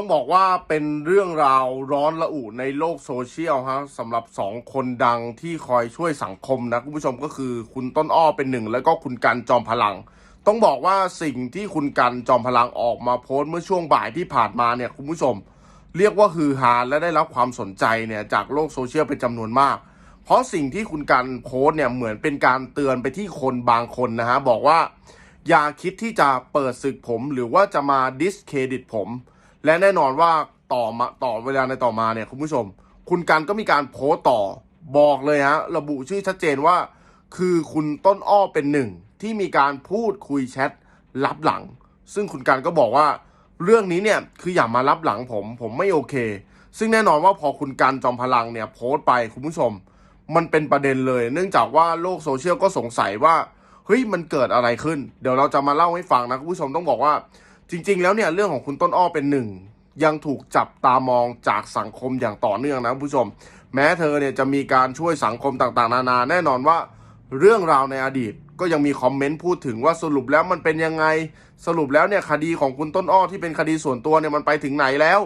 ต้องบอกว่าเป็นเรื่องราวร้อนระอุในโลกโซเชียลฮะสำหรับสองคนดังที่คอยช่วยสังคมนะคุณผู้ชมก็คือคุณต้นอ้อเป็นหนึ่งแล้วก็คุณกันจอมพลัง ต้องบอกว่าสิ่งที่คุณกันจอมพลังออกมาโพสต์เมื่อช่วงบ่ายที่ผ่านมาเนี่ยคุณผู้ชม เรียกว่าฮือฮาและได้รับความสนใจเนี่ยจากโลกโซเชียลเป็นจำนวนมาก เพราะสิ่งที่คุณกันโพสต์เนี่ยเหมือนเป็นการเตือนไปที่คนบางคนนะฮะบอกว่า อย่าคิดที่จะเปิดศึกผมหรือว่าจะมาดิสเครดิตผม และแน่นอนว่าต่อมาต่อเวลาในต่อมาเนี่ยคุณผู้ชม คุณกันก็มีการโพสต์ต่อบอกเลยฮะระบุชื่อชัดเจนว่า คือคุณต้นอ้อเป็นหนึ่งที่มีการพูดคุยแชทลับหลัง ซึ่งคุณกันก็บอกว่าเรื่องนี้เนี่ยคืออย่ามารับหลังผม ผมไม่โอเค ซึ่งแน่นอนว่าพอคุณกันจอมพลังเนี่ยโพสต์ไปคุณผู้ชม มันเป็นประเด็นเลย เนื่องจากว่าโลกโซเชียลก็สงสัยว่าเฮ้ยมันเกิดอะไรขึ้น เดี๋ยวเราจะมาเล่าให้ฟังนะคุณผู้ชมต้องบอกว่า จริง ๆ แล้วเนี่ยเรื่องของคุณต้นอ้อเป็นหนึ่งยังถูกจับตามองจากสังคมอย่างต่อเนื่องนะคุณผู้ชม แม้เธอเนี่ยจะมีการช่วยสังคมต่างๆ นานา แน่นอนว่า เรื่องราวในอดีตก็ยังมีคอมเมนต์พูดถึงว่าสรุปแล้วมันเป็นยังไง สรุปแล้วเนี่ยคดีของคุณต้นอ้อที่เป็นคดีส่วนตัวเนี่ยมันไปถึงไหนแล้ว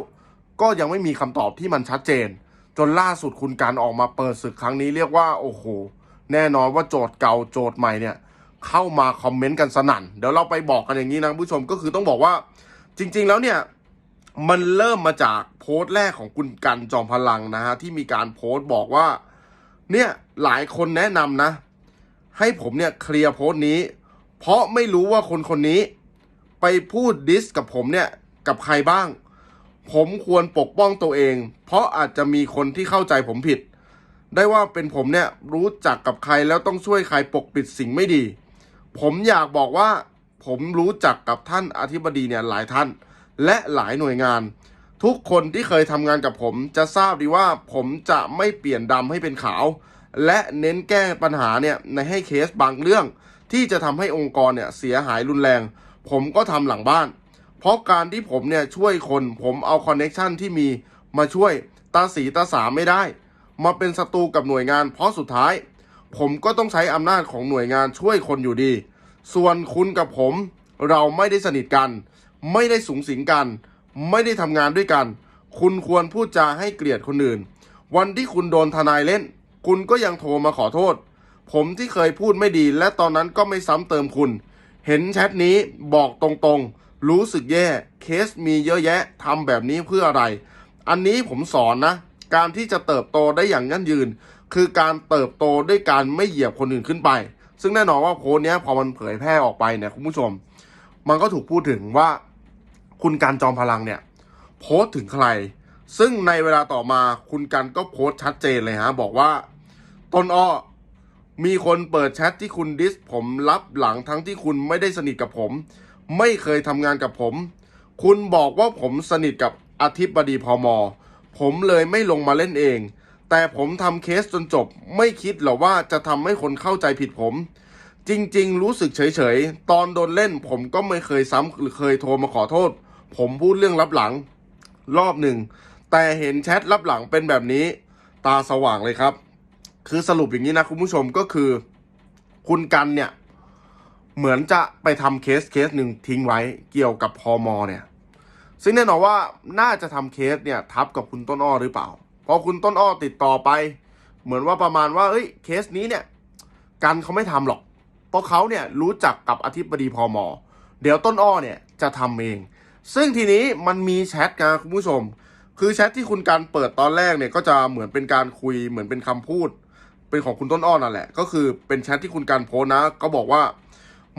ก็ยังไม่มีคำตอบที่มันชัดเจน จนล่าสุดคุณการออกมาเปิดศึกครั้งนี้เรียกว่าโอ้โหแน่นอนว่าโจทย์เก่าโจทย์ใหม่เนี่ย เข้ามาคอมเมนต์กันสนั่น เดี๋ยวเราไปบอกกันอย่างนี้นะคุณผู้ชมก็คือต้องบอกว่าจริง ๆ แล้วเนี่ยมันเริ่มมาจากโพสต์แรกของคุณกันจอมพลังนะฮะที่มีการโพสต์บอกว่า เนี่ยหลายคนแนะนำนะ ให้ผมเนี่ยเคลียร์โพสต์นี้ เพราะไม่รู้ว่าคนคนนี้ ไปพูดดิสกับผมเนี่ยกับใครบ้าง ผมควรปกป้องตัวเอง เพราะอาจจะมีคนที่เข้าใจผมผิด ได้ว่าเป็นผมเนี่ยรู้จักกับใครแล้วต้องช่วยใครปกปิดสิ่งไม่ดี ผมอยากบอกว่าผมรู้จักกับท่านอธิบดีเนี่ยหลายท่าน และหลายหน่วยงาน ทุกคนที่เคยทำงานกับผมจะทราบดีว่าผมจะไม่เปลี่ยนดำให้เป็นขาว และเน้นแก้ปัญหาเนี่ยในให้เคสบางเรื่อง ที่จะทำให้องค์กรเนี่ยเสียหายรุนแรง ผมก็ทำหลังบ้าน เพราะการที่ผมเนี่ยช่วยคนผมเอาคอนเน็ชันที่มีมาช่วยตาสีตาสาไม่ได้ มาเป็นศัตรูกับหน่วยงาน เพราะสุดท้าย ผมก็ต้องใช้อำนาจของหน่วยงานช่วยคนอยู่ดี ส่วนคุณกับผมเราไม่ได้สนิทกัน ไม่ได้สูงสิงกัน ไม่ได้ทำงานด้วยกัน คุณควรพูดจาให้เกลียดคนอื่น วันที่คุณโดนทนายเล่น คุณก็ยังโทรมาขอโทษ ผมที่เคยพูดไม่ดี และตอนนั้นก็ไม่ซ้ำเติมคุณ เห็นแชทนี้บอกตรงๆ รู้สึกแย่ เคสมีเยอะแยะทำแบบนี้เพื่ออะไร อันนี้ผมสอนนะ การที่จะเติบโตได้อย่างยั่งยืน คือการเติบโตด้วยการไม่เหยียบคนอื่นขึ้นไป ซึ่งแน่นอนว่าโพสต์นี้พอมันเผยแพร่ออกไปเนี่ยคุณผู้ชม มันก็ถูกพูดถึงว่าคุณการจอมพลังเนี่ยโพสต์ถึงใคร ซึ่งในเวลาต่อมาคุณกันก็โพสต์ชัดเจนเลยฮะบอกว่าตนอ้อมีคนเปิดแชทที่คุณดิสผมรับหลังทั้งที่คุณไม่ได้สนิทกับผม ไม่เคยทำงานกับผม คุณบอกว่าผมสนิทกับอธิบดีพอมอผมเลยไม่ลงมาเล่นเอง แต่ผมทำเคสจนจบ ไม่คิดหรอกว่าจะทำให้คนเข้าใจผิดผม จริง ๆ รู้สึกเฉยๆ ตอนโดนเล่นผมก็ไม่เคยซ้ำหรือเคยโทรมาขอโทษ ผมพูดเรื่องรับหลัง รอบหนึ่ง แต่เห็นแชทรับหลังเป็นแบบนี้ ตาสว่างเลยครับ คือสรุปอย่างนี้นะคุณผู้ชมก็คือ คุณกันเนี่ย เหมือนจะไปทำเคสเคสหนึ่งทิ้งไว้เกี่ยวกับพอมอเนี่ยซึ่งแน่นอนว่าน่าจะทำเคสเนี่ยทับกับคุณต้นอ้อหรือเปล่า อคุณต้นอ้อติดต่อไป เหมือนว่าประมาณว่าเอ้ยเคสนี้เนี่ย กันเขาไม่ทำหรอก เพราะเขาเนี่ยรู้จักกับอธิบดีพอมอเดี๋ยวต้นอ้อเนี่ยจะทำเอง ซึ่งทีนี้มันมีแชทนะคุณผู้ชม คือแชทที่คุณการเปิดตอนแรกเนี่ยก็จะเหมือนเป็นการคุยเหมือนเป็นคำพูด เป็นของคุณต้นอ้อนั่นแหละ ก็คือเป็นแชทที่คุณการโพสนะ ก็บอกว่า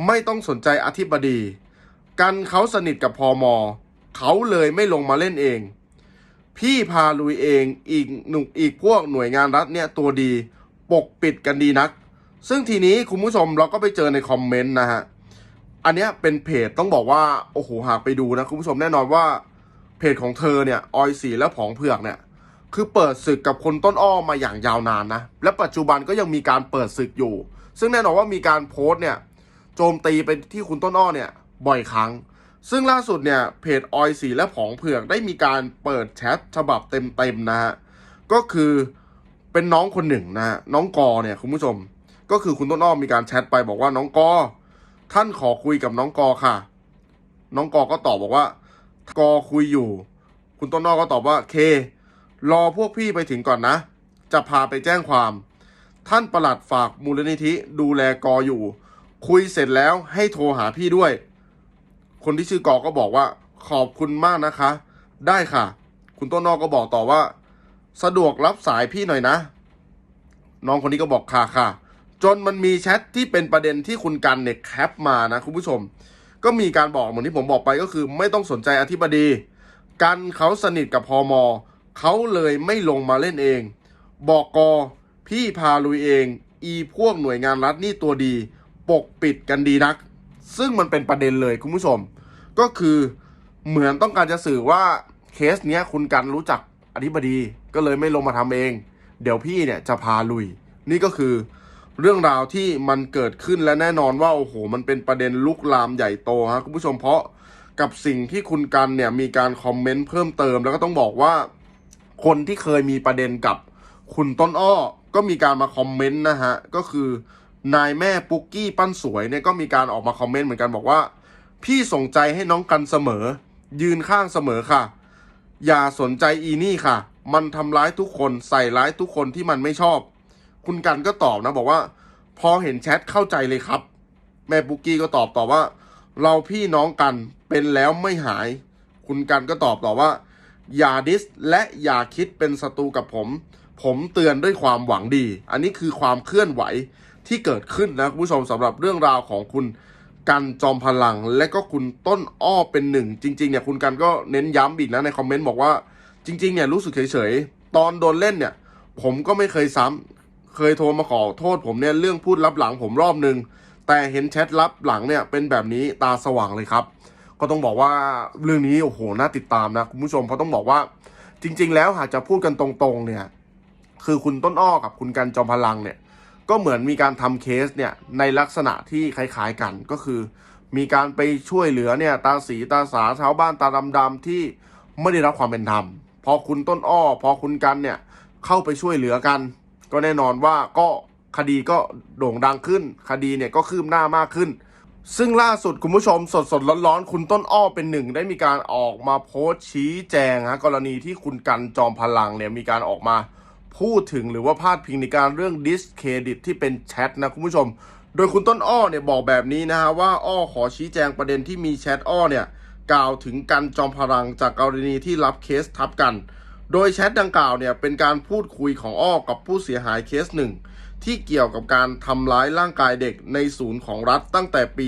ไม่ต้องสนใจอธิบดี กันเขาสนิทกับพอมอเขาเลยไม่ลงมาเล่นเอง พี่พาลุยเองอีกหนุกอีกพวกหน่วยงานรัฐเนี่ยตัวดีปกปิดกันดีนัก ซึ่งทีนี้คุณผู้ชมเราก็ไปเจอในคอมเมนต์นะฮะ อันเนี้ยเป็นเพจต้องบอกว่า โอ้โห หากไปดูนะคุณผู้ชมแน่นอนว่าเพจของเธอเนี่ยออยสีและผองเผือกเนี่ย คือเปิดศึกกับคนต้นอ้อมาอย่างยาวนานนะ และปัจจุบันก็ยังมีการเปิดศึกอยู่ ซึ่งแน่นอนว่ามีการโพสต์เนี่ยโจมตีไปที่คุณต้นอ้อเนี่ยบ่อยครั้ง ซึ่งล่าสุดเนี่ยเพจออยสีและผองเผือกได้มีการเปิดแชทฉบับเต็มๆนะฮะก็คือเป็นน้องคนหนึ่งนะน้องกอเนี่ยคุณผู้ชม ก็คือคุณต้นอ้อมีการแชทไปบอกว่าน้องกอท่านขอคุยกับน้องกอค่ะ น้องกอก็ตอบบอกว่า กอคุยอยู่ คุณต้นอ้อก็ตอบว่าเค รอพวกพี่ไปถึงก่อนนะ จะพาไปแจ้งความ ท่านประหลัดฝากมูลนิธิดูแลกออยู่ คุยเสร็จแล้วให้โทรหาพี่ด้วย คนที่ชื่อกอก็บอกว่าขอบคุณมากนะคะ ได้ค่ะ คุณต้นอ้อก็บอกต่อว่า สะดวกรับสายพี่หน่อยนะ น้องคนนี้ก็บอกค่ะค่ะ จนมันมีแชทที่เป็นประเด็นที่คุณกันเนี่ยแคปมานะคุณผู้ชม ก็มีการบอกเหมือนที่ผมบอกไปก็คือ ไม่ต้องสนใจอธิบดี กันเขาสนิทกับพอมอเขาเลยไม่ลงมาเล่นเอง บอกกอพี่พาลุยเอง อีพวกหน่วยงานรัฐนี่ตัวดี ปกปิดกันดีนัก ซึ่งมันเป็นประเด็นเลยคุณผู้ชม ก็คือเหมือนต้องการจะสื่อว่าเคสเนี้ยคุณกันรู้จักอธิบดีก็เลยไม่ลงมาทำเอง เดี๋ยวพี่เนี่ยจะพาลุย นี่ก็คือเรื่องราวที่มันเกิดขึ้นและแน่นอนว่าโอ้โห มันเป็นประเด็นลุกลามใหญ่โตฮะคุณผู้ชมเพราะกับสิ่งที่คุณกันเนี่ยมีการคอมเมนต์เพิ่มเติม แล้วก็ต้องบอกว่า คนที่เคยมีประเด็นกับคุณต้นอ้อ ก็มีการมาคอมเมนต์นะฮะ ก็คือนายแม่ปุ๊กกี้ปั้นสวยเนี่ยก็มีการออกมาคอมเมนต์เหมือนกันบอกว่า พี่ส่งใจให้น้องกันเสมอ ยืนข้างเสมอค่ะ อย่าสนใจอีนี่ค่ะ มันทำร้ายทุกคนใส่ร้ายทุกคนที่มันไม่ชอบ คุณกันก็ตอบนะบอกว่า พอเห็นแชทเข้าใจเลยครับ แม่ปุกกี้ก็ตอบต่อว่า เราพี่น้องกันเป็นแล้วไม่หาย คุณกันก็ตอบต่อว่า อย่าดิสและอย่าคิดเป็นศัตรูกับผม ผมเตือนด้วยความหวังดี อันนี้คือความเคลื่อนไหวที่เกิดขึ้นนะคุณผู้ชมสำหรับเรื่องราวของคุณ กันจอมพลังและก็คุณต้นอ้อเป็นหนึ่งจริงๆเนี่ยคุณกันก็เน้นย้ำอีกนะในคอมเมนต์บอกว่าจริงๆเนี่ยรู้สึกเฉยๆ ตอนโดนเล่นเนี่ย ผมก็ไม่เคยซ้ำเคยโทรมาขอโทษผมเนี่ยเรื่องพูดลับหลังผมรอบนึง แต่เห็นแชทลับหลังเนี่ยเป็นแบบนี้ตาสว่างเลยครับ ก็ต้องบอกว่าเรื่องนี้โอ้โหน่าติดตามนะคุณผู้ชมเพราะต้องบอกว่า จริง ๆ แล้วหากจะพูดกันตรงๆเนี่ยคือคุณต้นอ้อกับคุณกันจอมพลังเนี่ย ก็เหมือนมีการทำเคสเนี่ยในลักษณะที่คล้ายๆกันก็คือ มีการไปช่วยเหลือเนี่ยตาสีตาสาชาวบ้านตาดำๆที่ไม่ได้รับความเป็นธรรมพอคุณต้นอ้อ พอคุณกันเนี่ยเข้าไปช่วยเหลือกัน ก็แน่นอนว่าก็คดีก็โด่งดังขึ้น คดีเนี่ยก็คืบหน้ามากขึ้น ซึ่งล่าสุดคุณผู้ชมสดสดๆร้อนๆ คุณต้นอ้อเป็นหนึ่งได้มีการออกมาโพสต์ชี้แจงฮะกรณีที่คุณกันจอมพลังเนี่ยมีการออกมา พูดถึงหรือว่าพาดพิงในการเรื่องดิสเครดิตที่เป็นแชทนะคุณผู้ชม โดยคุณต้นอ้อเนี่ยบอกแบบนี้นะฮะว่าอ้อขอชี้แจงประเด็นที่มีแชทอ้อเนี่ยกล่าวถึงกันจอมพลังจากกรณีที่รับเคสทับกัน โดยแชทดังกล่าวเนี่ยเป็นการพูดคุยของอ้อกับผู้เสียหายเคสหนึ่งที่เกี่ยวกับการทำร้ายร่างกายเด็กในศูนย์ของรัฐตั้งแต่ปี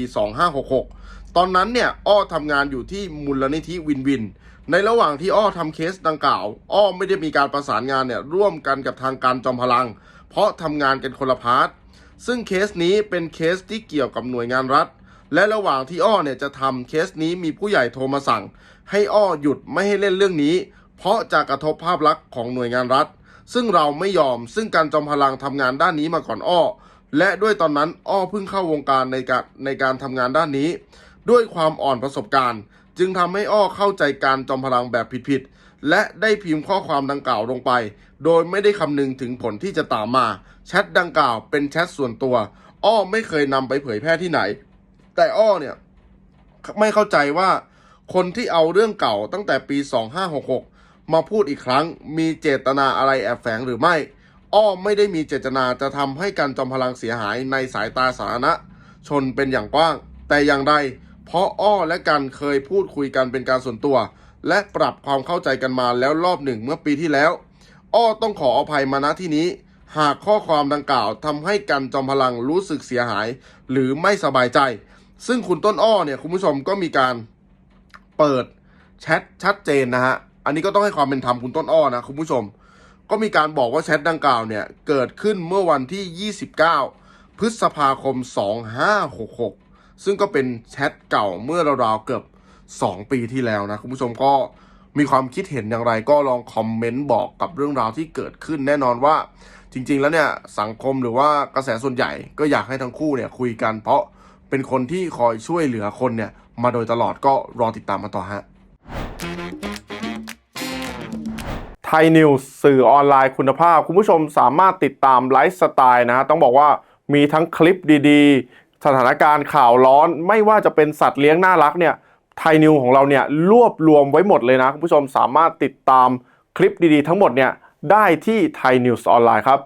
2566 ตอนนั้นเนี่ยอ้อทำงานอยู่ที่มูลนิธิวินวิน ในระหว่างที่อ้อทำเคสดังกล่าว อ้อไม่ได้มีการประสานงานเนี่ยร่วมกันกับทางการจอมพลัง เพราะทำงานกันคนละพาร์ทซึ่งเคสนี้เป็นเคสที่เกี่ยวกับหน่วยงานรัฐ และระหว่างที่อ้อเนี่ยจะทำเคสนี้มีผู้ใหญ่โทรมาสั่ง ให้อ้อหยุดไม่ให้เล่นเรื่องนี้ เพราะจะกระทบภาพลักษณ์ของหน่วยงานรัฐ ซึ่งเราไม่ยอมซึ่งการจอมพลังทำงานด้านนี้มาก่อนอ้อ และด้วยตอนนั้นอ้อเพิ่งเข้าวงการในการในการทำงานด้านนี้ ด้วยความอ่อนประสบการณ์ จึงทำให้อ้อเข้าใจการจอมพลังแบบผิดๆ และได้พิมพ์ข้อความดังกล่าวลงไป โดยไม่ได้คำนึงถึงผลที่จะตามมา แชทดังกล่าวเป็นแชทส่วนตัว อ้อไม่เคยนำไปเผยแพร่ที่ไหน แต่อ้อเนี่ยไม่เข้าใจว่า คนที่เอาเรื่องเก่าตั้งแต่ปี 2566 มาพูดอีกครั้ง มีเจตนาอะไรแอบแฝงหรือไม่ อ้อไม่ได้มีเจตนาจะทำให้การจอมพลังเสียหายในสายตาสาธารณะชนเป็นอย่างกว้าง แต่อย่างใด เพราะอ้อและกันเคยพูดคุยกันเป็นการส่วนตัว และปรับความเข้าใจกันมาแล้วรอบหนึ่งเมื่อปีที่แล้ว อ้อต้องขออภัยมาณที่นี้ หากข้อความดังกล่าวทำให้กันจอมพลังรู้สึกเสียหาย หรือไม่สบายใจ ซึ่งคุณต้นอ้อเนี่ยคุณผู้ชมก็มีการเปิดแชทชัดเจนนะฮะอันนี้ก็ต้องให้ความเป็นธรรมคุณต้นอ้อนะคุณผู้ชม ก็มีการบอกว่าแชทดังกล่าวเนี่ยเกิดขึ้นเมื่อวันที่ 29 พฤษภาคม 2566 ซึ่งก็เป็นแชทเก่าเมื่อราวๆเกือบ 2 ปีที่แล้วนะคุณผู้ชมก็มีความคิดเห็นอย่างไรก็ลองคอมเมนต์บอกกับเรื่องราวที่เกิดขึ้นแน่นอนว่าจริง ๆ แล้วเนี่ยสังคมหรือว่ากระแสส่วนใหญ่ก็อยากให้ทั้งคู่เนี่ยคุยกันเพราะเป็นคนที่คอยช่วยเหลือคนเนี่ยมาโดยตลอดก็รอติดตามมาต่อฮะไทยนิวส์สื่อออนไลน์คุณภาพ คุณผู้ชมสามารถติดตามไลฟ์สไตล์นะฮะต้องบอกว่ามีทั้งคลิปดีๆ สถานการณ์ข่าวร้อนไม่ว่าจะเป็นสัตว์เลี้ยงน่ารักเนี่ยไทยนิวของเราเนี่ยรวบรวมไว้หมดเลยนะ คุณผู้ชมสามารถติดตามคลิปดีๆทั้งหมดเนี่ยได้ที่ไทยนิวส์ออนไลน์ครับ